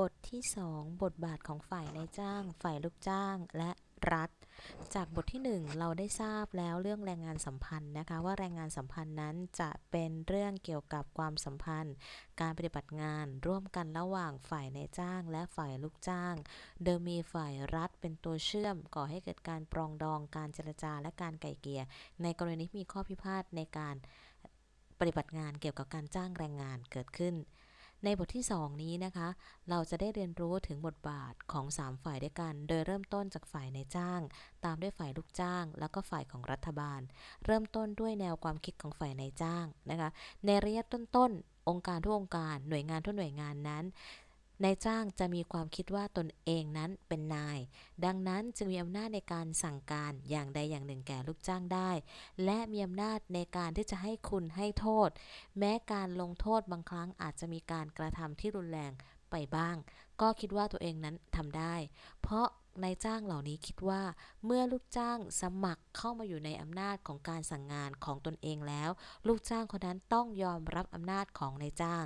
บทที่ 2 บทบาทของฝ่ายนายจ้าง ฝ่ายลูกจ้างและรัฐ จากบทที่ 1 เราได้ทราบแล้วเรื่องแรงงานสัมพันธ์นะคะ ว่าแรงงานสัมพันธ์นั้นจะเป็นเรื่องเกี่ยวกับความสัมพันธ์ การปฏิบัติงานร่วมกันระหว่างฝ่ายนายจ้าง และฝ่ายลูกจ้าง โดยมีฝ่ายรัฐเป็นตัวเชื่อม ก่อให้เกิดการปรองดองการเจรจาและการไก่เกลี่ยในกรณีที่มีข้อพิพาทในการปฏิบัติงานเกี่ยวกับการจ้างแรงงานเกิดขึ้น ในบทที่ 2 นี้นะคะ เราจะได้เรียนรู้ถึงบทบาทของ 3 ฝ่ายด้วยกัน โดยเริ่มต้นจากฝ่ายนายจ้าง ตามด้วยฝ่ายลูกจ้าง แล้วก็ฝ่ายของรัฐบาล เริ่มต้นด้วยแนวความคิดของฝ่ายนายจ้างนะคะ ในระยะต้นๆองค์การทุกองค์การหน่วยงานทุกหน่วยงานนั้น นายจ้างจะมีความคิดว่าตนเองนั้นเป็นนาย ดังนั้นจึงมีอำนาจในการสั่งการอย่างใดอย่างหนึ่งแก่ลูกจ้างได้ และมีอำนาจในการที่จะให้คุณให้โทษ แม้การลงโทษบางครั้งอาจจะมีการกระทำที่รุนแรงไปบ้าง ก็คิดว่าตัวเองนั้นทำได้ เพราะ นายจ้างเหล่านี้คิดว่า เมื่อลูกจ้างสมัครเข้ามาอยู่ในอำนาจของการสั่งงานของตนเองแล้ว ลูกจ้างคนนั้นต้องยอมรับอำนาจของนายจ้าง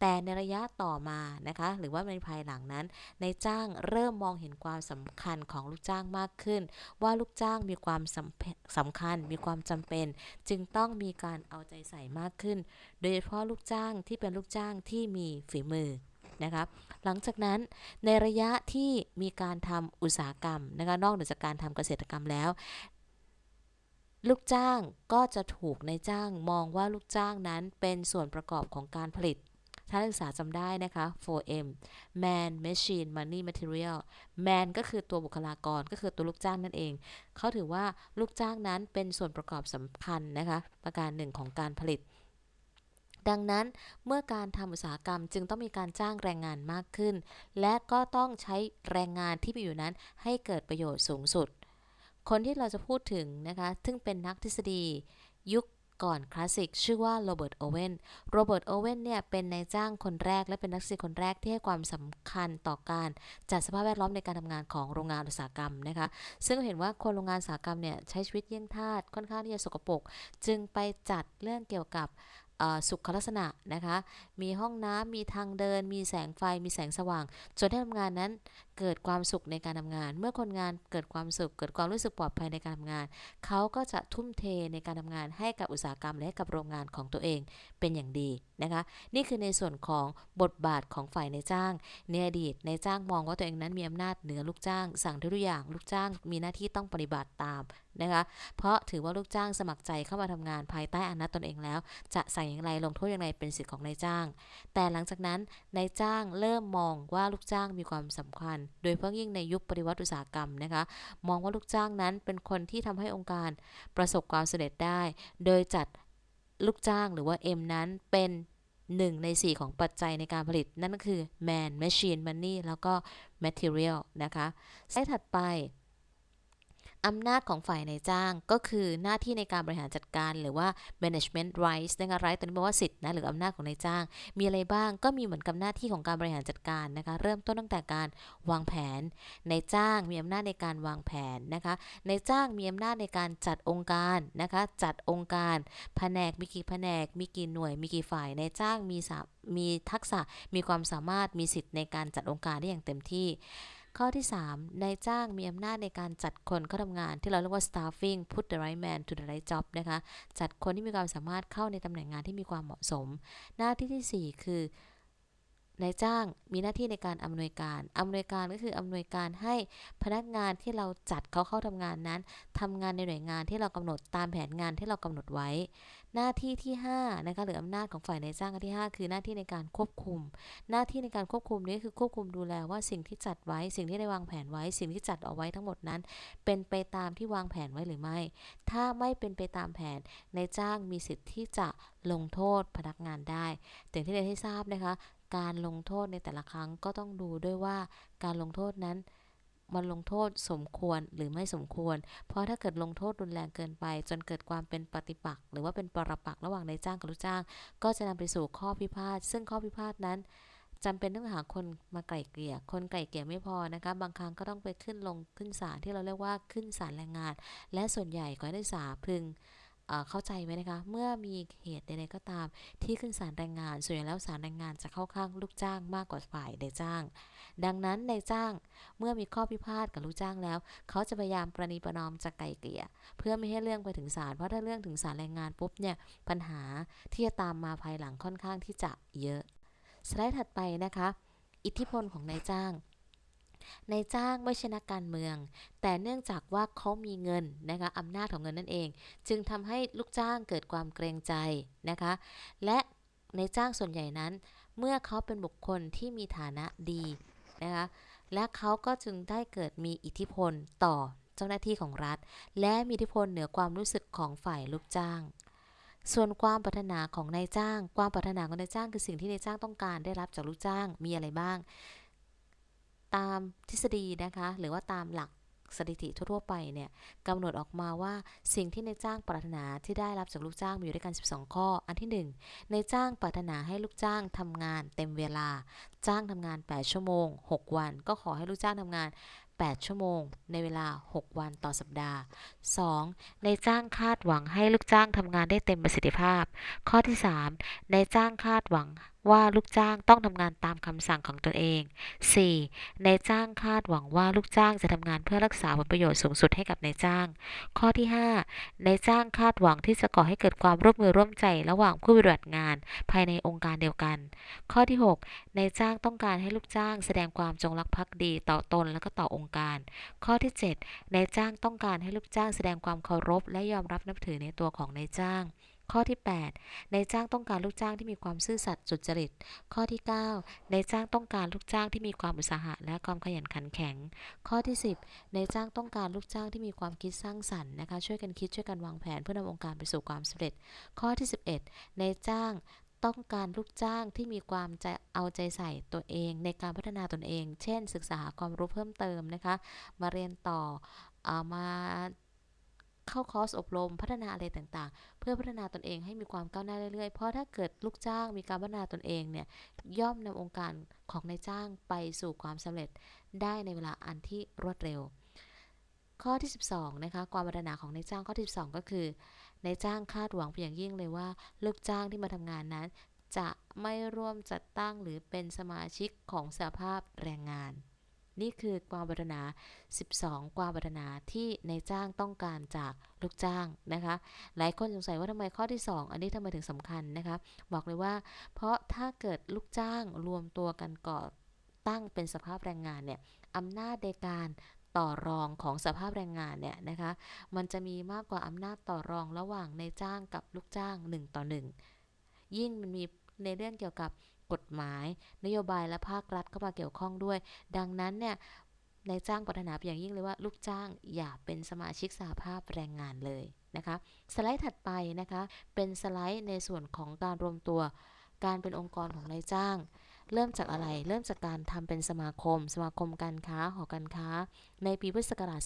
แต่ในระยะต่อมานะคะ หรือว่าในภายหลังนั้นนายจ้างเริ่มมองเห็นความสำคัญของลูกจ้างมากขึ้น ว่าลูกจ้างมีความสำสำคัญมีความจำเป็น จึงต้องมีการเอาใจใส่มากขึ้น โดยเฉพาะลูกจ้างที่เป็นลูกจ้างที่มีฝีมือ นะคะหลังจากนั้นในระยะที่มีการทำอุตสาหกรรมนะคะนอกเหนือจากการทำเกษตรกรรมแล้ว ลูกจ้างก็จะถูกในจ้างมองว่าลูกจ้างนั้นเป็นส่วนประกอบของการผลิตถ้านักศึกษาจำได้นะคะ 4M man machine money material man ก็คือตัวบุคลากรก็คือตัวลูกจ้างนั่นเอง เขาถือว่าลูกจ้างนั้นเป็นส่วนประกอบสำคัญนะคะ ประการหนึ่งของการผลิต ดังนั้นเมื่อการทำอุตสาหกรรมจึงต้องมีการจ้างแรงงานมากขึ้น และก็ต้องใช้แรงงานที่มีอยู่นั้นให้เกิดประโยชน์สูงสุด คนที่เราจะพูดถึงนะคะซึ่งเป็นนักทฤษฎี ยุคก่อนคลาสสิกชื่อว่าโรเบิร์ตโอเวนโรเบิร์ตโอเวนเนี่ยเป็นนายจ้างคนแรกและเป็นนักทฤษฎีคนแรกที่ให้ความสำคัญต่อการจัดสภาพแวดล้อมในการทำงานของโรงงานอุตสาหกรรมนะคะ ซึ่งเห็นว่าคนโรงงานอุตสาหกรรมเนี่ยใช้ชีวิตเยี่ยงทาสค่อนข้างที่จะสกปรกจึงไปจัดเรื่องเกี่ยวกับ สุขลักษณะนะคะ มีห้องน้ำมีทางเดิน มีแสงไฟ มีแสงสว่างจนให้ทำงานนั้นเกิดความสุขในการทำงาน เมื่อคนงานเกิดความสุข เกิดความรู้สึกปลอดภัยในการทำงาน เขาก็จะทุ่มเทในการทำงานให้กับอุตสาหกรรมและกับโรงงานของตัวเองเป็นอย่างดีนะคะ นี่คือในส่วนของบทบาทของฝ่ายในจ้างในอดีตในจ้างมองว่าตัวเองนั้นมีอำนาจเหนือลูกจ้าง สั่งทุกอย่างลูกจ้างมีหน้าที่ต้องปฏิบัติตาม นะคะ เพราะถือว่าลูกจ้างสมัครใจเข้ามาทำงานภายใต้อำนาจตนเองแล้ว จะสั่งอย่างไรลงโทษอย่างไรเป็นสิทธิของนายจ้าง แต่หลังจากนั้นนายจ้างเริ่มมองว่าลูกจ้างมีความสำคัญ โดยเฉพาะยิ่งในยุคปฏิวัติอุตสาหกรรมนะคะ มองว่าลูกจ้างนั้นเป็นคนที่ทำให้องค์การประสบความสำเร็จได้ โดยจัดลูกจ้างหรือว่า M นั้นเป็นหนึ่งใน 4 ของปัจจัยในการผลิต นั่นก็คือ man machine money แล้วก็ material นะคะสไลด์ถัดไป อำนาจของฝ่ายนายจ้างก็คือหน้าที่ในการบริหารจัดการหรือว่า management rights นะคะ right ตัวนี้แปลว่าสิทธินะหรืออำนาจของนายจ้าง มีอะไรบ้างก็มีเหมือนกับหน้าที่ของการบริหารจัดการนะคะ เริ่มต้นตั้งแต่การวางแผนนายจ้างมีอำนาจในการวางแผนนะคะนายจ้างมีอำนาจในการจัดองค์การนะคะจัดองค์การ แผนกมีกี่แผนก มีกี่หน่วย มีกี่ฝ่ายนายจ้างมีมีทักษะมีความสามารถมีสิทธิ์ในการจัดองค์การได้อย่างเต็มที่ ข้อที่ 3 นายจ้างมีอำนาจในการจัดคนเข้าทำงาน ที่เราเรียกว่า staffing put the right man to the right job นะคะ จัดคนที่มีความสามารถเข้าในตำแหน่งงานที่มีความเหมาะสม หน้าที่ที่ 4 คือ นายจ้างมีหน้าที่ในการอำนวยการ อำนวยการก็คืออำนวยการให้พนักงานที่เราจัดเขาเข้าทำงานนั้นทำงานในหน่วยงานที่เรากำหนดตามแผนงานที่เรากำหนดไว้ หน้าที่ที่5นะคะหรืออำนาจของฝ่ายนายจ้างที่ 5 คือหน้าที่ในการควบคุม หน้าที่ในการควบคุมนี้คือควบคุมดูแลว่าสิ่งที่จัดไว้ สิ่งที่ได้วางแผนไว้ สิ่งที่จัดเอาไว้ทั้งหมดนั้น เป็นไปตามที่วางแผนไว้หรือไม่ ถ้าไม่เป็นไปตามแผนนายจ้างมีสิทธิ์ที่จะลงโทษพนักงานได้อย่ที่เรียนให้ทราบนะคะ การลงโทษในแต่ละครั้งก็ต้องดูด้วยว่าการลงโทษนั้นมันลงโทษสมควรหรือไม่สมควร เพราะถ้าเกิดลงโทษรุนแรงเกินไป จนเกิดความเป็นปฏิปักษ์หรือว่าเป็นปรปักษ์ระหว่างนายจ้างกับลูกจ้าง ก็จะนำไปสู่ข้อพิพาท ซึ่งข้อพิพาทนั้นจำเป็นต้องหาคนมาไกล่เกลี่ย คนไกล่เกลี่ยไม่พอนะคะ บางครั้งก็ต้องไปขึ้นลงขึ้นศาลที่เราเรียกว่าขึ้นศาลแรงงาน และส่วนใหญ่ก็ได้สาพึง เข้าใจไหมนะคะ เมื่อมีเหตุใดๆก็ตาม ที่ขึ้นศาลแรงงาน ส่วนใหญ่แล้วศาลแรงงานจะเข้าข้างลูกจ้างมากกว่าฝ่ายนายจ้าง ดังนั้นนายจ้างเมื่อมีข้อพิพาทกับลูกจ้างแล้ว เขาจะพยายามประนีประนอมจะไกลเกลี่ย เพื่อไม่ให้เรื่องไปถึงศาลเพราะถ้าเรื่องถึงศาลแรงงานปุ๊บเนี่ยปัญหาที่จะตามมาภายหลังค่อนข้างที่จะเยอะสไลด์ถัดไปนะคะ อิทธิพลของนายจ้าง นายจ้างไม่ใช่นักการเมือง แต่เนื่องจากว่าเขามีเงินนะคะอำนาจของเงินนั่นเอง จึงทำให้ลูกจ้างเกิดความเกรงใจนะคะ และนายจ้างส่วนใหญ่นั้น เมื่อเขาเป็นบุคคลที่มีฐานะดีนะคะและเขาก็จึงได้เกิดมีอิทธิพลต่อเจ้าหน้าที่ของรัฐ และมีอิทธิพลเหนือความรู้สึกของฝ่ายลูกจ้าง ส่วนความปรารถนาของนายจ้าง ความปรารถนาของนายจ้างคือสิ่งที่นายจ้างต้องการได้รับจากลูกจ้างมีอะไรบ้าง ตามทฤษฎีนะคะ หรือว่าตามหลักสถิติทั่วๆไปเนี่ยกำหนดออกมาว่าสิ่งที่ในจ้างปรารถนาที่ได้รับจากลูกจ้างมีอยู่ด้วยกัน 12 ข้อ อันที่1นจ้างปรารถนาให้ลูกจ้างทำงานเต็มเวลา จ้างทำงาน 8 ชั่วโมง 6 วัน ก็ขอให้ลูกจ้างทำงาน 8 ชั่วโมง ในเวลา 6 วันต่อสัปดาห์ 2. นจ้างคาดหวังให้ลูกจ้างทำงานได้เต็มประสิทธิภาพ ข้อที่ 3. นจ้างคาดหวัง ว่าลูกจ้างต้องทำงานตามคำสั่งของตนเอง 4. นายจ้างคาดหวังว่าลูกจ้างจะทำงานเพื่อรักษาผลประโยชน์สูงสุดให้กับนายจ้าง ข้อที่ 5. นายจ้างคาดหวังที่จะก่อให้เกิดความร่วมมือร่วมใจระหว่างผู้ปฏิบัติงาน ภายในองค์การเดียวกัน ข้อที่ 6. นายจ้างต้องการให้ลูกจ้าง แสดงความจงรักภักดีต่อตนและก็ต่อองค์การ ข้อที่ 7. นายจ้างต้องการให้ลูกจ้างแสดงความเคารพและยอมรับนับถือในตัวของนายจ้าง ข้อที่ 8 นายจ้างต้องการลูกจ้างที่มีความซื่อสัตย์สุจริต ข้อที่ 9 นายจ้างต้องการลูกจ้างที่มีความอุตสาหะและความขยันขันแข็ง ข้อที่ 10 นายจ้างต้องการลูกจ้างที่มีความคิดสร้างสรรค์นะคะ ช่วยกันคิดช่วยกันวางแผนเพื่อนำองค์การไปสู่ความสำเร็จ ข้อที่ 11 นายจ้างต้องการลูกจ้างที่มีความใจเอาใจใส่ตัวเอง ในการพัฒนาตนเอง เช่น ศึกษาหาความรู้เพิ่มเติมนะคะ มาเรียนต่ออามา เข้าคอร์สอบรม พัฒนาอะไรต่างๆ เพื่อพัฒนาตนเองให้มีความก้าวหน้าเรื่อยๆ เพราะถ้าเกิดลูกจ้างมีการพัฒนาตนเองเนี่ยย่อมนำองค์การของนายจ้างไปสู่ความสำเร็จได้ในเวลาอันที่รวดเร็ว ข้อที่ 12นะคะความปรารถนาของนายจ้างข้อที่ 12 ก็คือนายจ้างคาดหวังเป็นอย่างยิ่งเลยว่า ลูกจ้างที่มาทำงานนั้น จะไม่ร่วมจัดตั้งหรือเป็นสมาชิกของสหภาพแรงงาน นี่คือความปรารถนา 12 ความปรารถนาที่ในจ้างต้องการจากลูกจ้างนะคะ หลายคนสงสัยว่าทำไมข้อที่ 2 อันนี้ทำไมถึงสำคัญนะคะ บอกเลยว่า เพราะถ้าเกิดลูกจ้างรวมตัวกันก่อตั้งเป็นสภาพแรงงานเนี่ยอำนาจในการต่อรองของสภาพแรงงานเนี่ยนะคะ มันจะมีมากกว่าอำนาจต่อรองระหว่างในจ้างกับลูกจ้าง 1 ต่อ 1 ยิ่งมันมีในเรื่องเกี่ยวกับ กฎหมาย นโยบายและภาครัฐเข้ามาเกี่ยวข้องด้วย ดังนั้นเนี่ยนายจ้างปรารถนาเป็นอย่างยิ่งเลยว่าลูกจ้างอย่าเป็นสมาชิกสหภาพแรงงานเลยนะคะ สไลด์ถัดไปนะคะ เป็นสไลด์ในส่วนของการรวมตัว การเป็นองค์กรของนายจ้าง เริ่มจากอะไร เริ่มจากการทำเป็นสมาคม สมาคมการค้าหอการค้า ในปีพุทธศักราช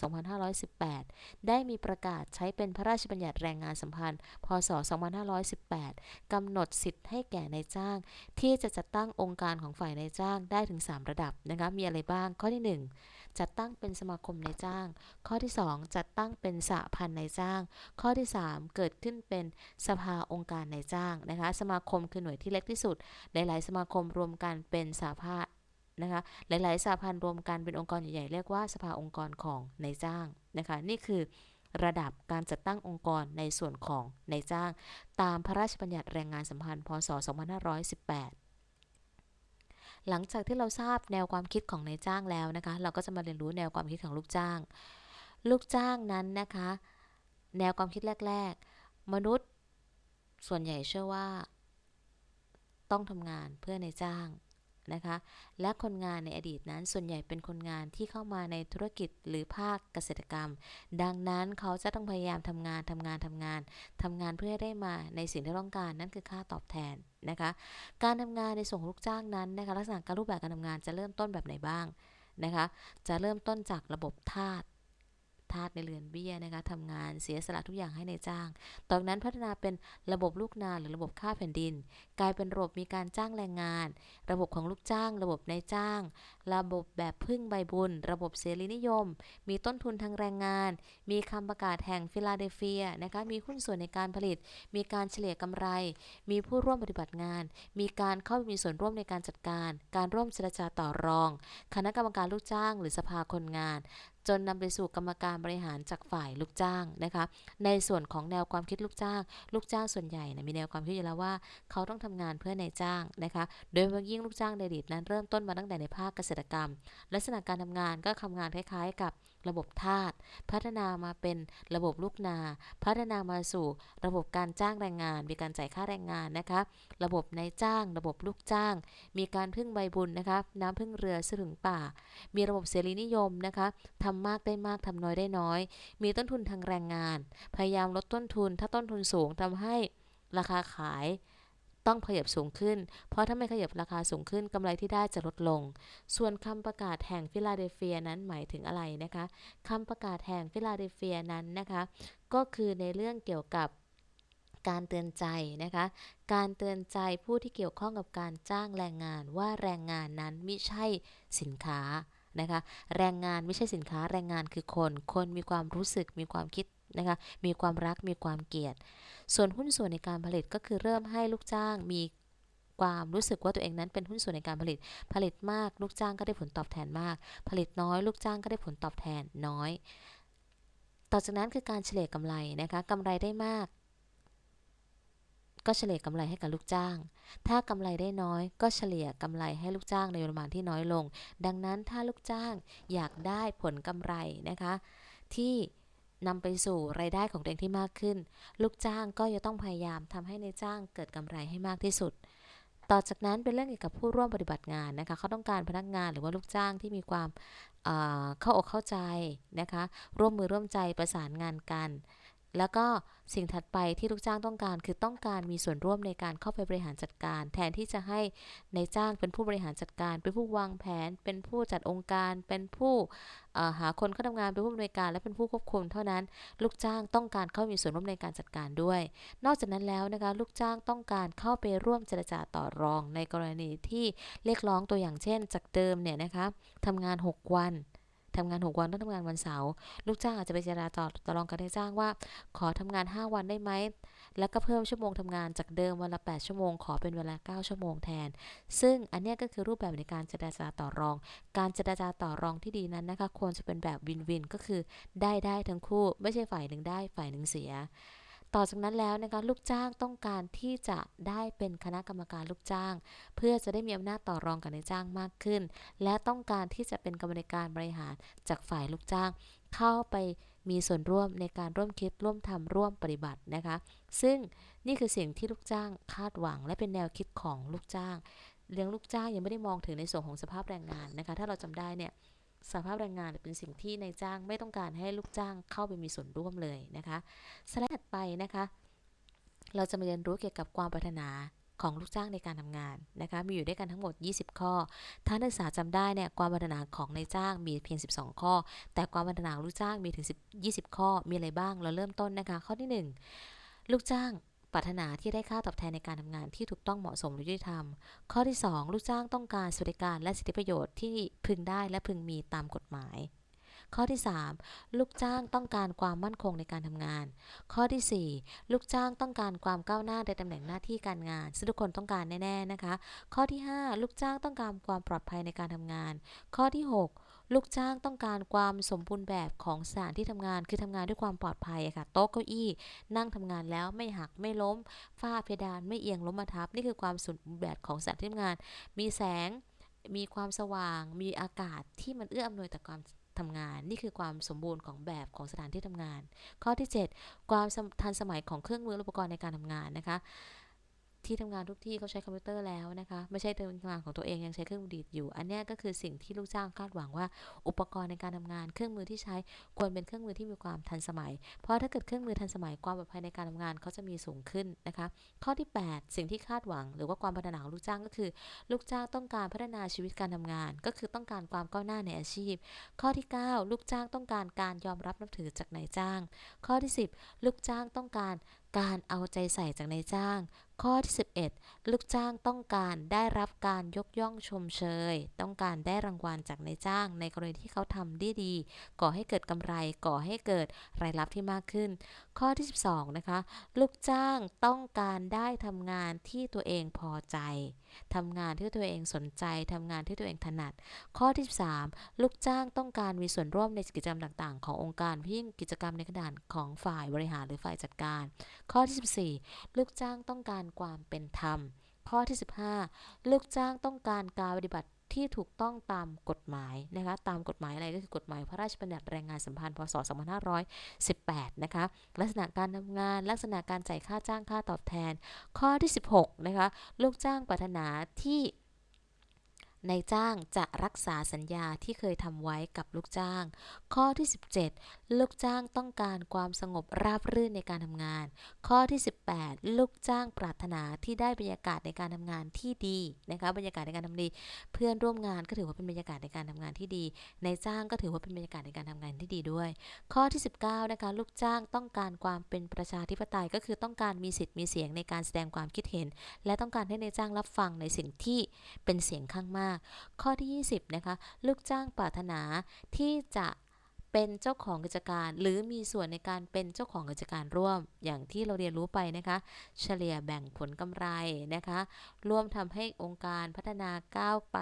2518 ได้มีประกาศใช้เป็นพระราชบัญญัติแรงงานสัมพันธ์ พศ 2518 กำหนดสิทธิ์ให้แก่นายจ้าง ที่จะจัดตั้งองค์การของฝ่ายนายจ้างได้ถึง 3 ระดับนะคะ มีอะไรบ้าง ข้อที่ 1 จัดตั้งเป็นสมาคมนายจ้าง ข้อที่ 2 จัดตั้งเป็นสหพันธ์นายจ้าง ข้อที่ 3 เกิดขึ้นเป็นสภาองค์การนายจ้างนะคะ สมาคมคือหน่วยที่เล็กที่สุด หลาย ๆ สมาคมรวมกันเป็นสหภาพนะคะ หลาย ๆ สหพันธ์รวมกันเป็นองค์กรใหญ่ๆ เรียกว่าสภาองค์กรของนายจ้างนะคะ นี่คือระดับการจัดตั้งองค์กรในส่วนของนายจ้าง ตามพระราชบัญญัติแรงงานสัมพันธ์ พศ 2518 หลังจากที่เราทราบแนวความคิดของนายจ้างแล้วนะคะ เราก็จะมาเรียนรู้แนวความคิดของลูกจ้าง ลูกจ้างนั้นนะคะ แนวความคิดแรก ๆ มนุษย์ส่วนใหญ่เชื่อว่า ต้องทำงานเพื่อนายจ้าง นะคะ และคนงานในอดีตนั้นส่วนใหญ่เป็นคนงานที่เข้ามาในธุรกิจหรือภาคเกษตรกรรม ดังนั้นเขาจะต้องพยายามทำงานทำงานทำงานทำงานเพื่อได้มาในสิ่งที่ต้องการนั่นคือค่าตอบแทนนะคะ การทำงานในส่วนของลูกจ้างนั้นนะคะลักษณะการรูปแบบการทำงานจะเริ่มต้นแบบไหนบ้างนะคะ จะเริ่มต้นจากระบบทาส ทาสในเรือนเบี้ยนะคะทำงานเสียสละทุกอย่างให้ในจ้าง ตอนนั้นพัฒนาเป็นระบบลูกนาหรือระบบค่าแผ่นดิน กลายเป็นระบบมีการจ้างแรงงาน ระบบของลูกจ้าง ระบบนายจ้าง ระบบแบบพึ่งใบบุญ ระบบเสรีนิยม มีต้นทุนทางแรงงาน มีคำประกาศแห่งฟิลาเดลเฟียนะคะมีหุ้นส่วนในการผลิต มีการเฉลี่ยกำไร มีผู้ร่วมปฏิบัติงาน มีการเข้ามีส่วนร่วมในการจัดการ การร่วมเจรจาต่อรอง คณะกรรมการลูกจ้าง หรือสภาคนงาน จนนำไปสู่กรรมการบริหารจากฝ่ายลูกจ้างนะคะ ในส่วนของแนวความคิดลูกจ้าง ลูกจ้างส่วนใหญ่นะมีแนวความคิดอยู่แล้วว่า เขาต้องทำงานเพื่อนายจ้างนะคะ โดยเฉพาะยิ่งลูกจ้างในอดีตนั้นเริ่มต้นมาตั้งแต่ในภาคเกษตรกรรม ลักษณะการทำงานก็ทำงานคล้ายๆ กับ ระบบทาสพัฒนามาเป็นระบบลูกนา พัฒนามาสู่ระบบการจ้างแรงงาน มีการจ่ายค่าแรงงานนะคะ ระบบนายจ้าง ระบบลูกจ้าง มีการพึ่งใบบุญนะคะน้ำพึ่งเรือสถึงป่า มีระบบเสรีนิยมนะคะทำมากได้มากทำน้อยได้น้อย มีต้นทุนทางแรงงาน พยายามลดต้นทุน ถ้าต้นทุนสูงทำให้ราคาขาย ต้องขยับสูงขึ้น เพราะถ้าไม่ขยับราคาสูงขึ้นกำไรที่ได้จะลดลง ส่วนคำประกาศแห่งฟิลาเดลเฟียนั้นหมายถึงอะไรนะคะคำประกาศแห่งฟิลาเดลเฟียนั้นนะคะ ก็คือในเรื่องเกี่ยวกับการเตือนใจนะคะ การเตือนใจผู้ที่เกี่ยวข้องกับการจ้างแรงงานว่าแรงงานนั้นไม่ใช่สินค้านะคะ แรงงานไม่ใช่สินค้าแรงงานคือคน คนมีความรู้สึกมีความคิด นะคะมีความรักมีความเกลียด ส่วนหุ้นส่วนในการผลิตก็คือเริ่มให้ลูกจ้างมีความรู้สึกว่าตัวเองนั้นเป็นหุ้นส่วนในการผลิต ผลิตมากลูกจ้างก็ได้ผลตอบแทนมาก ผลิตน้อย ลูกจ้างก็ได้ผลตอบแทนน้อย ต่อจากนั้นคือการเฉลี่ยกำไรนะคะกำไรได้มาก ก็เฉลี่ยกำไรให้กับลูกจ้าง ถ้ากำไรได้น้อย ก็เฉลี่ยกำไรให้ลูกจ้างในปริมาณที่น้อยลง ดังนั้นถ้าลูกจ้างอยากได้ผลกำไรนะคะ ที่ นำไปสู่รายได้ของตัวเองที่มากขึ้น ลูกจ้างก็จะต้องพยายามทำให้ในจ้างเกิดกำไรให้มากที่สุด ต่อจากนั้นเป็นเรื่องเกี่ยวกับผู้ร่วมปฏิบัติงานนะคะเขาต้องการพนักงานหรือว่าลูกจ้างที่มีความเอ่อเข้าอกเข้าใจนะคะ ร่วมมือร่วมใจประสานงานกัน แล้วก็สิ่งถัดไปที่ลูกจ้างต้องการ คือต้องการมีส่วนร่วมในการเข้าไปบริหารจัดการ แทนที่จะให้ในจ้างเป็นผู้บริหารจัดการ เป็นผู้วางแผน เป็นผู้จัดองค์การ เป็นผู้หาคนเข้าทำงานเป็นผู้อำนวยการ และเป็นผู้ควบคุมเท่านั้น ลูกจ้างต้องการเข้ามีส่วนร่วมในการจัดการด้วย นอกจากนั้นแล้วนะคะลูกจ้างต้องการเข้าไปร่วมเจรจาต่อรอง ในกรณีที่เรียกร้องตัวอย่างเช่น จากเดิมเนี่ยนะคะทำงาน 6 วัน ทำงาน 6 วันต้องทำงานวันเสาร์ลูกจ้างอาจจะไปเจรจาต่อต่อรองกับนายจ้างว่า ขอทำงาน 5 วันได้ไหมแล้วก็เพิ่มชั่วโมงทำงานจากเดิมวันละ 8 ชั่วโมง ขอเป็นเวลา 9 ชั่วโมงแทน ซึ่งอันนี้ก็คือรูปแบบในการเจรจาต่อรอง การเจรจาต่อรองที่ดีนั้นนะคะ ควรจะเป็นแบบวินวินก็คือได้ได้ทั้งคู่ ไม่ใช่ฝ่ายหนึ่งได้ฝ่ายหนึ่งเสีย ต่อจากนั้นแล้วนะคะลูกจ้างต้องการที่จะได้เป็นคณะกรรมการลูกจ้าง เพื่อจะได้มีอำนาจต่อรองกับนายจ้างมากขึ้น และต้องการที่จะเป็นกรรมการบริหารจากฝ่ายลูกจ้าง เข้าไปมีส่วนร่วมในการร่วมคิดร่วมทำร่วมปฏิบัตินะคะ ซึ่งนี่คือสิ่งที่ลูกจ้างคาดหวัง และเป็นแนวคิดของลูกจ้างเลี้ยงลูกจ้างยังไม่ได้มองถึงในส่วนของสภาพแรงงานนะคะ ถ้าเราจำได้เนี่ย สภาพแรงงานเป็นสิ่งที่นายจ้างไม่ต้องการให้ลูกจ้างเข้าไปมีส่วนร่วมเลยนะคะสไลด์ถัดไปนะคะ เราจะมาเรียนรู้เกี่ยวกับความปรารถนาของลูกจ้างในการทำงานนะคะ มีอยู่ด้วยกันทั้งหมด 20 ข้อ ถ้านักศึกษาจำได้เนี่ย ความปรารถนาของนายจ้างมีเพียง 12 ข้อ แต่ความปรารถนาลูกจ้างมีถึง10 20 ข้อ มีอะไรบ้าง เราเริ่มต้นนะคะ ข้อที่ 1 ลูกจ้าง ปรารถนาที่ได้ค่าตอบแทนในการทำงานที่ถูกต้องเหมาะสมและยุติธรรม ข้อที่ 2 ลูกจ้างต้องการสวัสดิการและสิทธิประโยชน์ที่พึงได้และพึงมีตามกฎหมาย ข้อที่ 3 ลูกจ้างต้องการความมั่นคงในการทำงาน ข้อทีสี่ 4 ลูกจ้างต้องการความก้าวหน้าในตำแหน่งหน้าที่การงานซึ่งทุกคนต้องการแน่ๆนะคะ ข้อที่ 5 ลูกจ้างต้องการความปลอดภัยในการทำงาน ข้อที่ 6 ลูกจ้างต้องการความสมบูรณ์แบบของสถานที่ทำงาน คือทำงานด้วยความปลอดภัยค่ะ โต๊ะเก้าอี้ นั่งทำงานแล้วไม่หักไม่ล้ม ฝ้าเพดานไม่เอียงล้มมาทับ นี่คือความสมบูรณ์แบบของสถานที่ทำงาน มีแสง มีความสว่าง มีอากาศที่มันเอื้ออำนวยต่อการทำงานนี่คือความสมบูรณ์ของแบบของสถานที่ทำงาน ข้อที่ 7 ความทันสมัยของเครื่องมืออุปกรณ์ในการทำงานนะคะ ที่ทำงานทุกที่เขาใช้คอมพิวเตอร์แล้วนะคะ ไม่ใช่ทำงานของตัวเองยังใช้เครื่องมือดีดอยู่ อันนี้ก็คือสิ่งที่ลูกจ้างคาดหวังว่า อุปกรณ์ในการทำงานเครื่องมือที่ใช้ควรเป็นเครื่องมือที่มีความทันสมัย เพราะถ้าเกิดเครื่องมือทันสมัยความปลอดภัยในการทำงานเขาจะมีสูงขึ้นนะคะ ข้อที่ 8 สิ่งที่คาดหวัง หรือว่าความพัฒนาของลูกจ้างก็คือ ลูกจ้างต้องการพัฒนาชีวิตการทำงาน ก็คือต้องการความก้าวหน้าในอาชีพ ข้อที่ 9 ลูกจ้างต้องการการยอมรับนับถือจากนายจ้าง ข้อที่ 10 ลูกจ้างต้องการ การเอาใจใส่จากนายจ้าง ข้อที่ 11 ลูกจ้างต้องการได้รับการยกย่องชมเชย ต้องการได้รางวัลจากนายจ้าง ในกรณีที่เขาทำได้ดี ก่อให้เกิดกำไร ก่อให้เกิดรายรับที่มากขึ้นข้อที่ 12 นะคะ ลูกจ้างต้องการได้ทำงานที่ตัวเองพอใจทำงานที่ตัวเองสนใจทำงานที่ตัวเองถนัด ข้อที่13ลูกจ้างต้องการมีส่วนร่วมในกิจกรรมต่างๆ ขององค์การยิ่งกิจกรรมในขนาดของฝ่ายบริหารหรือฝ่ายจัดการ ข้อที่ 14 ลูกจ้างต้องการความเป็นธรรม ข้อที่ 15 ลูกจ้างต้องการการปฏิบัติ ที่ถูกต้องตามกฎหมายนะคะตามกฎหมายอะไรก็คือกฎหมายพระราชบัญญัติแรงงานสัมพันธ์พศ 2518 นะคะลักษณะการทำงานลักษณะการจ่ายค่าจ้างค่าตอบแทน ข้อที่ 16 นะคะลูกจ้างปรารถนาที่ นายจ้างจะรักษาสัญญาที่เคยทำไว้กับลูกจ้าง ข้อที่ 17 ลูกจ้างต้องการความสงบราบรื่นในการทำงาน ข้อที่ 18 ลูกจ้างปรารถนาที่ได้บรรยากาศในการทำงานที่ดีนะคะบรรยากาศในการทำดี เพื่อนร่วมงานก็ถือว่าเป็นบรรยากาศในการทำงานที่ดีนายจ้างก็ถือว่าเป็นบรรยากาศในการทำงานที่ดีด้วย ข้อที่ 19นะคะลูกจ้างต้องการความเป็นประชาธิปไตยก็คือต้องการมีสิทธิ์มีเสียงในการแสดงความคิดเห็น และต้องการให้นายจ้างรับฟังในสิ่งที่เป็นเสียงข้างมากข้อที่ 20 นะคะ ลูกจ้างปรารถนาที่จะเป็นเจ้าของกิจการ หรือมีส่วนในการเป็นเจ้าของกิจการร่วม อย่างที่เราเรียนรู้ไปนะคะ เฉลี่ยแบ่งผลกำไรนะคะ ร่วมทำให้องค์การพัฒนาก้าวไป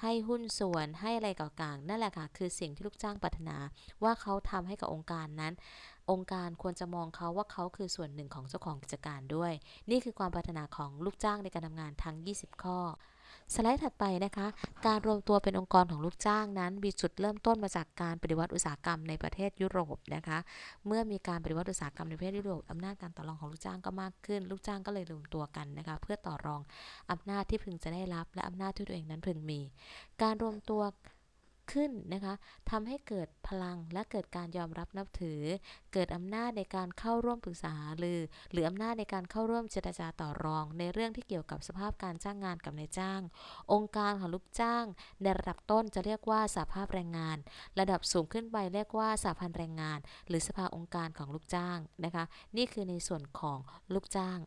ให้หุ้นส่วนให้อะไรต่างๆนั่นแหละค่ะ คือสิ่งที่ลูกจ้างปรารถนา ว่าเขาทำให้กับองค์การนั้น องค์การควรจะมองเขาว่าเขาคือส่วนหนึ่งของเจ้าของกิจการด้วย นี่คือความปรารถนาของลูกจ้างในการทำงานทั้ง 20 ข้อ สไลด์ถัดไปนะคะ การรวมตัวเป็นองค์กรของลูกจ้างนั้นมีจุดเริ่มต้นมาจากการปฏิวัติอุตสาหกรรมในประเทศยุโรปนะคะ เมื่อมีการปฏิวัติอุตสาหกรรมในประเทศยุโรปอำนาจการต่อรองของลูกจ้างก็มากขึ้น ลูกจ้างก็เลยรวมตัวกันนะคะ เพื่อต่อรองอำนาจที่พึงจะได้รับ และอำนาจที่ตัวเองนั้นพึงมี การรวมตัว ขึ้นนะคะทำให้เกิดพลังและเกิดการยอมรับนับถือ เกิดอำนาจในการเข้าร่วมปรึกษาหรือ หรืออำนาจในการเข้าร่วมเจรจาต่อรอง ในเรื่องที่เกี่ยวกับสภาพการจ้างงานกับนายจ้าง องค์การของลูกจ้าง ในระดับต้นจะเรียกว่าสหภาพแรงงาน ระดับสูงขึ้นไปเรียกว่าสหพันธ์แรงงาน หรือสภาองค์การของลูกจ้างนะคะ นี่คือในส่วนของลูกจ้าง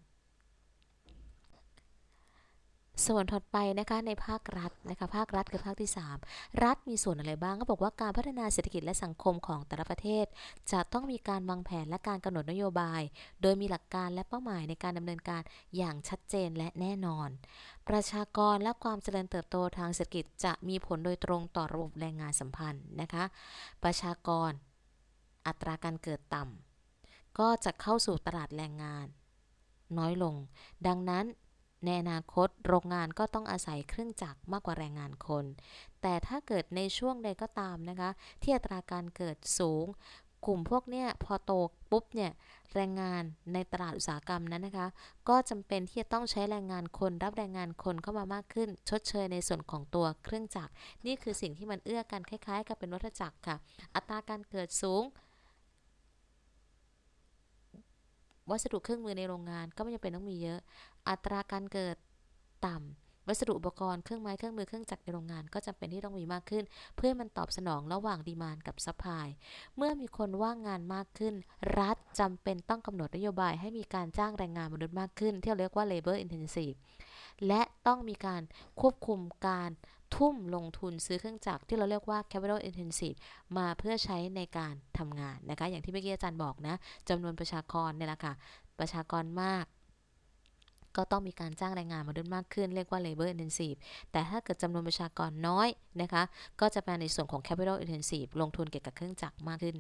ส่วนถัดไปนะคะในภาครัฐนะคะภาครัฐคือภาคที่ 3 รัฐมีส่วนอะไรบ้างก็บอกว่าการพัฒนาเศรษฐกิจและสังคมของแต่ละประเทศ จะต้องมีการวางแผนและการกำหนดนโยบาย โดยมีหลักการและเป้าหมายในการดำเนินการอย่างชัดเจนและแน่นอน ประชากรและความเจริญเติบโตทางเศรษฐกิจจะมีผลโดยตรงต่อระบบแรงงานสัมพันธ์นะคะประชากร อัตราการเกิดต่ำก็จะเข้าสู่ตลาดแรงงานน้อยลง ดังนั้น ในอนาคตโรงงานก็ต้องอาศัยเครื่องจักรมากกว่าแรงงานคน แต่ถ้าเกิดในช่วงใดก็ตามนะคะ ที่อัตราการเกิดสูง กลุ่มพวกเนี้ยพอโตปุ๊บเนี่ยแรงงานในตลาดอุตสาหกรรมนั้นนะคะ ก็จำเป็นที่จะต้องใช้แรงงานคนรับแรงงานคนเข้ามามากขึ้น ชดเชยในส่วนของตัวเครื่องจักร นี่คือสิ่งที่มันเอื้อกันคล้าย ๆ กับเป็นวัฏจักรค่ะ อัตราการเกิดสูงวัสดุเครื่องมือในโรงงานก็ไม่จำเป็นต้องมีเยอะ อัตราการเกิดต่ำวัสดุอุปกรณ์เครื่องไม้เครื่องมือเครื่องจักรในโรงงานก็จำเป็นที่ต้องมีมากขึ้น เพื่อมันตอบสนองระหว่างดีมานกับซัพพลายเมื่อมีคนว่างงานมากขึ้น รัฐจำเป็นต้องกำหนดนโยบายให้มีการจ้างแรงงานมนุษย์มากขึ้น ที่เราเรียกว่า labor intensive และต้องมีการควบคุมการทุ่มลงทุนซื้อเครื่องจักรที่เราเรียกว่า capital intensive มาเพื่อใช้ในการทำงานนะคะ อย่างที่เมื่อกี้อาจารย์บอกนะจำนวนประชากรเนี่ยแหละค่ะ ประชากรมาก ก็ต้องมีการจ้างแรงงานมาด้วยมากขึ้น เรียกว่า labor intensive แต่ถ้าเกิดจำนวนประชากรน้อยนะคะ ก็จะเป็นในส่วนของ capital intensive ลงทุนเกี่ยวกับเครื่องจักรมากขึ้น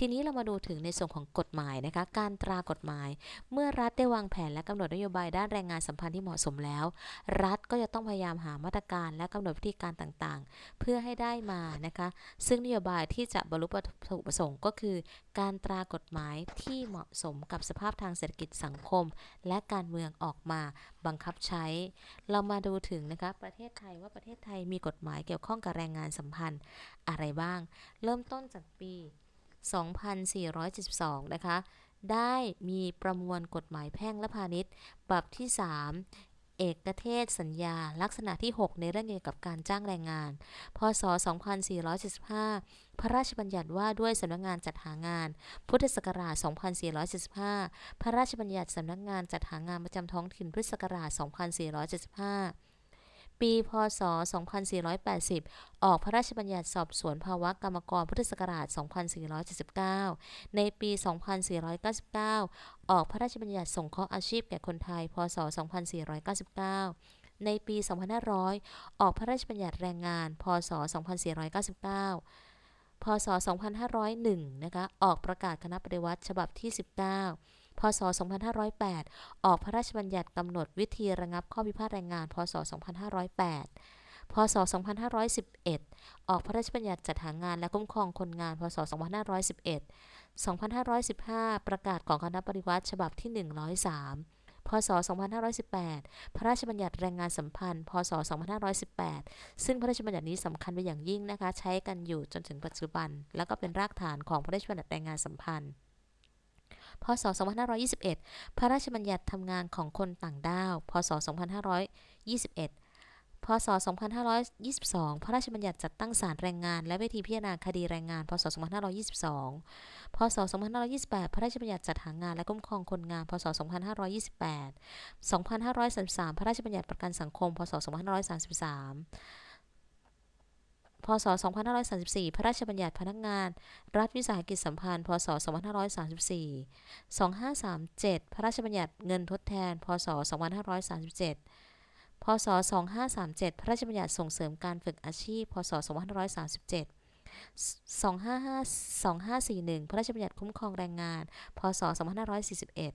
ทีนี้เรามาดูถึงในส่วนของกฎหมายนะคะ การตรากฎหมาย เมื่อรัฐได้วางแผนและกำหนดนโยบายด้านแรงงานสัมพันธ์ที่เหมาะสมแล้ว รัฐก็จะต้องพยายามหามาตรการและกำหนดวิธีการต่างๆ เพื่อให้ได้มานะคะ ซึ่งนโยบายที่จะบรรลุวัตถุประสงค์ก็คือ การตรากฎหมายที่เหมาะสมกับสภาพทางเศรษฐกิจสังคม และการเมืองออกมาบังคับใช้ เรามาดูถึงนะคะประเทศไทยว่าประเทศไทยมีกฎหมายเกี่ยวข้องกับแรงงานสัมพันธ์อะไรบ้าง เริ่มต้นจากปี 2472 นะคะ ได้มีประมวลกฎหมายแพ่งและพาณิชย์บับที่ 3เอกเทศสัญญาลักษณะที่ 6 ในเรื่องเกี่ยวกับการจ้างแรงงาน พศ 2475 พระราชบัญญัติว่าด้วยสำนักงานจัดหางาน พุทธศักราช 2475 พระราชบัญญัติสำนักงานจัดหางานประจำท้องถิ่นพุทธศักราช 2475 ปี พศ 2480 ออกพระราชบัญญัติสอบสวนภาวะกรรมกรพุทธศักราช 2479 ในปี 2499 ออกพระราชบัญญัติส่งเคราะห์อาชีพแก่คนไทย พศ 2499 ในปี 2500 ออกพระราชบัญญัติแรงงาน พศ 2499 พศ 2501 นะคะ ออกประกาศคณะปฏิวัติฉบับที่ 19 พศ 2508 ออกพระราชบัญญัติกำหนดวิธีระงับข้อพิพาทแรงงาน พศ 2508 พศ 2511 ออกพระราชบัญญัติจัดหางานและคุ้มครองคนงาน พศ 2511 2515 ประกาศของคณะปฏิวัติฉบับที่ 103พศ 2518 พระราชบัญญัติแรงงานสัมพันธ์ พศ 2518 ซึ่งพระราชบัญญัตินี้สำคัญไปอย่างยิ่งนะคะ ใช้กันอยู่จนถึงปัจจุบัน แล้วก็เป็นรากฐานของพระราชบัญญัติแรงงานสัมพันธ์ พศ 2521 พระราชบัญญัติทำงานของคนต่างด้าว พศ 2521 พศ 2522 พระราชบัญญัติจัดตั้งศาลแรงงาน และเวทีพิจารณาคดีแรงงาน พศ 2522 พศ 2528 พระราชบัญญัติจัดหางานและคุ้มครองคนงาน พศ 2528 2533 พระราชบัญญัติประกันสังคม พศ 2533 พศ 2534 พระราชบัญญัติพนักงาน รัฐวิสาหกิจสัมพันธ์ พศ 2534 2537 พระราชบัญญัติเงินทดแทน พศ 2537 พศ 2537 พระราชบัญญัติส่งเสริมการฝึกอาชีพ พศ 2537 255 2541 พระราชบัญญัติคุ้มครองแรงงาน พศ 2541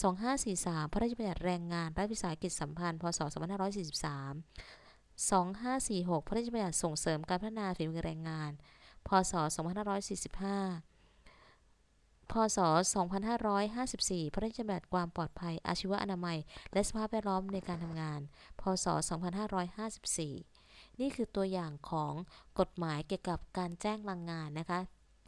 2543 พระราชบัญญัติแรงงานรัฐวิสาหกิจสัมพันธ์ พศ 2543 2546 พระราชบัญญัติส่งเสริมการพัฒนาฝีมือแรงงาน พศ 2545 พศ 2554 พระราชบัญญัติความปลอดภัย อาชีวอนามัย และสภาพแวดล้อมในการทำงาน พศ 2554 นี่คือตัวอย่างของกฎหมายเกี่ยวกับการแจ้งแรงงานนะคะ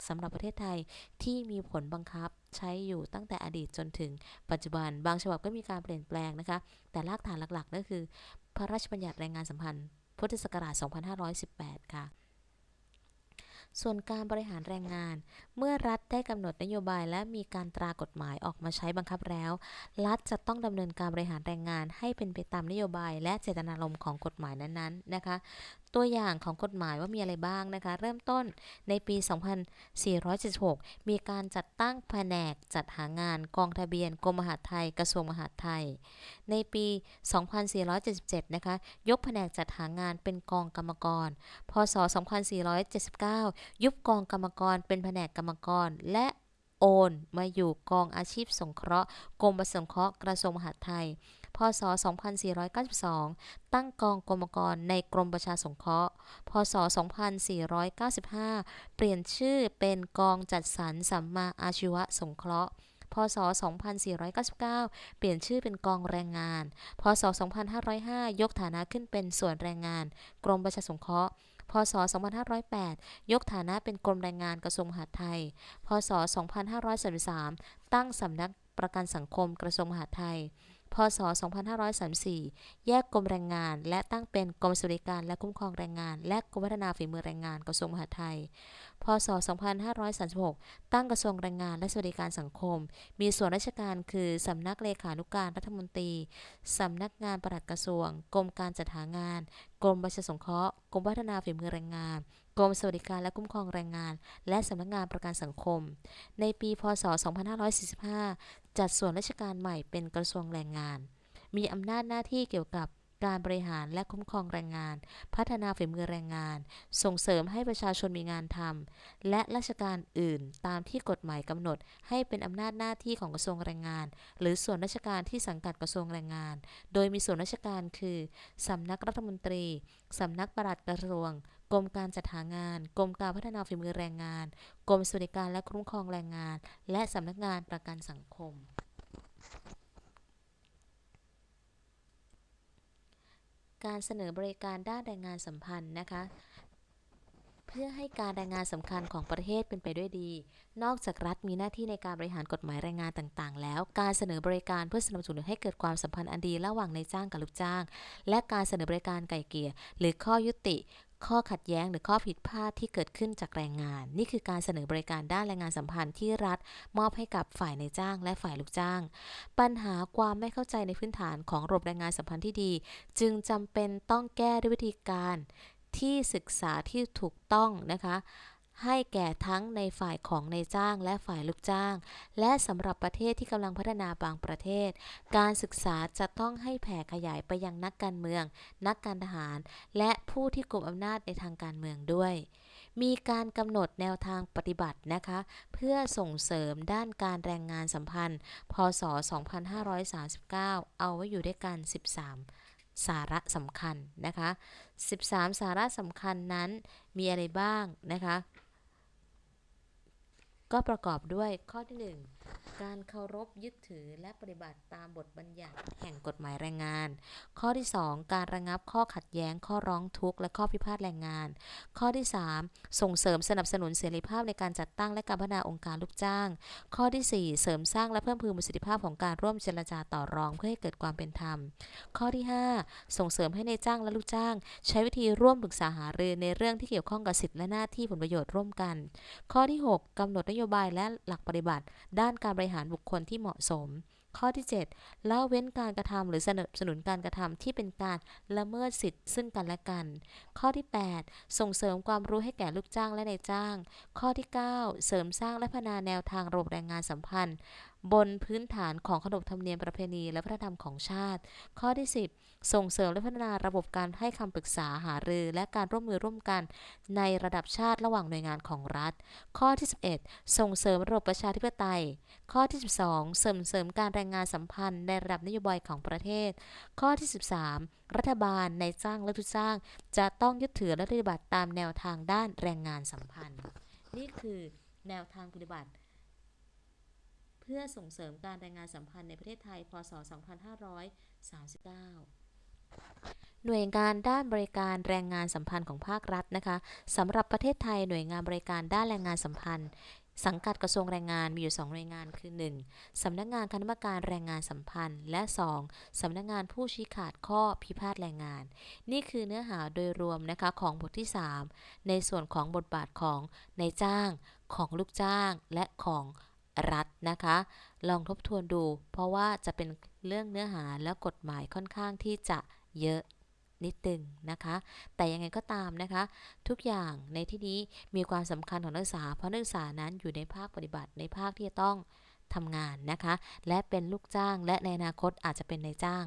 สำหรับประเทศไทยที่มีผลบังคับใช้อยู่ตั้งแต่อดีตจนถึงปัจจุบัน บางฉบับก็มีการเปลี่ยนแปลงนะคะ แต่รากฐานหลักๆก็คือ พระราชบัญญัติแรงงานสัมพันธ์ พุทธศักราช 2518 ค่ะ ส่วนการบริหารแรงงาน เมื่อรัฐได้กำหนดนโยบายและมีการตรากฎหมายออกมาใช้บังคับแล้ว รัฐจะต้องดำเนินการบริหารแรงงานให้เป็นไปตามนโยบายและเจตนารมณ์ของกฎหมายนั้นๆ นะคะตัวอย่างของกฎหมายว่ามีอะไรบ้างนะคะ เริ่มต้นในปี 2476 มีการจัดตั้งแผนกจัดหางานกองทะเบียนกรมมหาดไทยกระทรวงมหาดไทย ในปี 2477 นะคะ ยกแผนกจัดหางานเป็นกองกรรมกร พศ 2479 ยุบกองกรรมกรเป็นแผนกกรรมกรและโอนมาอยู่กองอาชีพสงเคราะห์กรมประสงเคราะห์กระทรวงมหาดไทย พศ 2492 ตั้งกองกรมกรในกรมประชาสงเคราะห์ พศ 2495 เปลี่ยนชื่อเป็นกองจัดสรรสัมมาอาชีวะสงเคราะห์พศ 2499 เปลี่ยนชื่อเป็นกองแรงงาน พศ 2505 ยกฐานะขึ้นเป็นส่วนแรงงาน กรมประชาสงเคราะห์ พศ 2508 ยกฐานะเป็นกรมแรงงานกระทรวงมหาดไทย พศ 2533 ตั้งสำนักประกันสังคมกระทรวงมหาดไทย พศ 2534 แยกกรมแรงงาน และตั้งเป็นกรมสวัสดิการและคุ้มครองแรงงาน และกรมพัฒนาฝีมือแรงงานกระทรวงมหาดไทย พศ 2536 ตั้งกระทรวงแรงงานและสวัสดิการสังคม มีส่วนราชการคือสำนักเลขานุการรัฐมนตรีสำนักงานปลัดกระทรวง กรมการจัดหางาน กรมประชาสงเคราะห์ กรมพัฒนาฝีมือแรงงาน กรมสวัสดิการและคุ้มครองแรงงาน และสำนักงานประกันสังคม ในปีพศ 2545 จัดส่วนราชการใหม่เป็นกระทรวงแรงงาน มีอำนาจหน้าที่เกี่ยวกับการบริหารและคุ้มครองแรงงาน พัฒนาฝีมือแรงงาน ส่งเสริมให้ประชาชนมีงานทำ และราชการอื่นตามที่กฎหมายกำหนด ให้เป็นอำนาจหน้าที่ของกระทรวงแรงงาน หรือส่วนราชการที่สังกัดกระทรวงแรงงาน โดยมีส่วนราชการคือ สำนักรัฐมนตรี สำนักปลัดกระทรวง กรมการจัดหางาน กรมการพัฒนาฝีมือแรงงาน กรมสวัสดิการและคุ้มครองแรงงาน และสำนักงานประกันสังคม การเสนอบริการด้านแรงงานสัมพันธ์นะคะเพื่อให้การแรงงานสำคัญของประเทศเป็นไปด้วยดี นอกจากรัฐมีหน้าที่ในการบริหารกฎหมายแรงงานต่างๆ แล้ว การเสนอบริการเพื่อสนับสนุนให้เกิดความสัมพันธ์อันดีระหว่างนายจ้างกับลูกจ้าง และการเสนอบริการไก่เกลี่ยหรือข้อยุติ ข้อขัดแย้งหรือข้อผิดพลาดที่เกิดขึ้นจากแรงงาน นี่คือการเสนอบริการด้านแรงงานสัมพันธ์ที่รัฐมอบให้กับฝ่ายในจ้างและฝ่ายลูกจ้าง ปัญหาความไม่เข้าใจในพื้นฐานของระบบแรงงานสัมพันธ์ที่ดี จึงจำเป็นต้องแก้ด้วยวิธีการที่ศึกษาที่ถูกต้องนะคะ ให้แก่ทั้งในฝ่ายของในจ้างและฝ่ายลูกจ้าง และสำหรับประเทศที่กำลังพัฒนาบางประเทศ การศึกษาจะต้องให้แผ่ขยายไปยังนักการเมือง นักการทหาร และผู้ที่กลุ่มอำนาจในทางการเมืองด้วย มีการกำหนดแนวทางปฏิบัตินะคะ เพื่อส่งเสริมด้านการแรงงานสัมพันธ์ พศ 2539 เอาไว้อยู่ด้วยกัน 13สาระสำคัญนะคะ 13 สาระสำคัญนั้นมีอะไรบ้างนะคะ ก็ประกอบด้วยข้อที่ 1 การเคารพยึดถือและปฏิบัติตามบทบัญญัติแห่งกฎหมายแรงงาน ข้อที่ 2 การระงับข้อขัดแย้ง ข้อร้องทุกข์และข้อพิพาทแรงงาน ข้อที่ 3 ส่งเสริมสนับสนุนเสรีภาพในการจัดตั้งและการพัฒนาองค์การลูกจ้าง ข้อที่ 4 เสริมสร้างและเพิ่มพูนประสิทธิภาพของการร่วมเจรจาต่อรองเพื่อให้เกิดความเป็นธรรม ข้อที่ 5 ส่งเสริมให้ในจ้างและลูกจ้าง ใช้วิธีร่วมปรึกษาหารือในเรื่องที่เกี่ยวข้องกับสิทธิและหน้าที่ผลประโยชน์ร่วมกัน ข้อที่ 6กำหนดนโยบายและหลักปฏิบัติ ด้านการบริหารบุคคลที่เหมาะสม ข้อที่ 7 ละเว้นการกระทำหรือสนับสนุนการกระทำที่เป็นการละเมิดสิทธิ์ซึ่งกันและกัน ข้อที่ 8 ส่งเสริมความรู้ให้แก่ลูกจ้างและนายจ้าง ข้อที่ 9 เสริมสร้างและพัฒนาแนวทางระบบแรงงานสัมพันธ์ บนพื้นฐานของขนบธรรมเนียมประเพณีและวัฒนธรรมของชาติ ข้อที่ 10 ส่งเสริมและพัฒนาระบบการให้คำปรึกษาหารือ และการร่วมมือร่วมกัน ในระดับชาติระหว่างหน่วยงานของรัฐ ข้อที่ 11 ส่งเสริมระบบประชาธิปไตย ข้อที่ 12 เสริมเสริมการแรงงานสัมพันธ์ในระดับนโยบายของประเทศ ข้อที่ 13 รัฐบาลในจ้างและลูกจ้าง จะต้องยึดถือและปฏิบัติตามแนวทางด้านแรงงานสัมพันธ์ นี่คือแนวทางปฏิบัติ พื่อส่งเสริมการแรงงานสัมพันธ์ในประเทศไทย พศ 2539หน่วยงานด้านบริการแรงงานสัมพันธ์ของภาครัฐนะคะสำหรับประเทศไทยหน่วยงานบริการด้านแรงงานสัมพันธ์ สังกัดกระทรวงแรงงานมีอยู่ 2 หน่วยงานคือ 1. สำนักงานคณะกรรมการแรงงานสัมพันธ์ และ 2. สำนักงานผู้ชี้ขาดข้อพิพาทแรงงาน นี่คือเนื้อหาโดยรวมนะคะของบทที่ 3 ในส่วนของบทบาทของนายจ้าง ของลูกจ้างและของ รัฐนะคะ ลองทบทวนดู เพราะว่าจะเป็นเรื่องเนื้อหาและกฎหมายค่อนข้างที่จะเยอะนิดนึงนะคะ แต่ยังไงก็ตามนะคะ ทุกอย่างในที่นี้มีความสำคัญของนักศึกษา เพราะนักศึกษานั้นอยู่ในภาคปฏิบัติในภาคที่จะต้องทำงานนะคะ และเป็นลูกจ้างและในอนาคตอาจจะเป็นนายจ้าง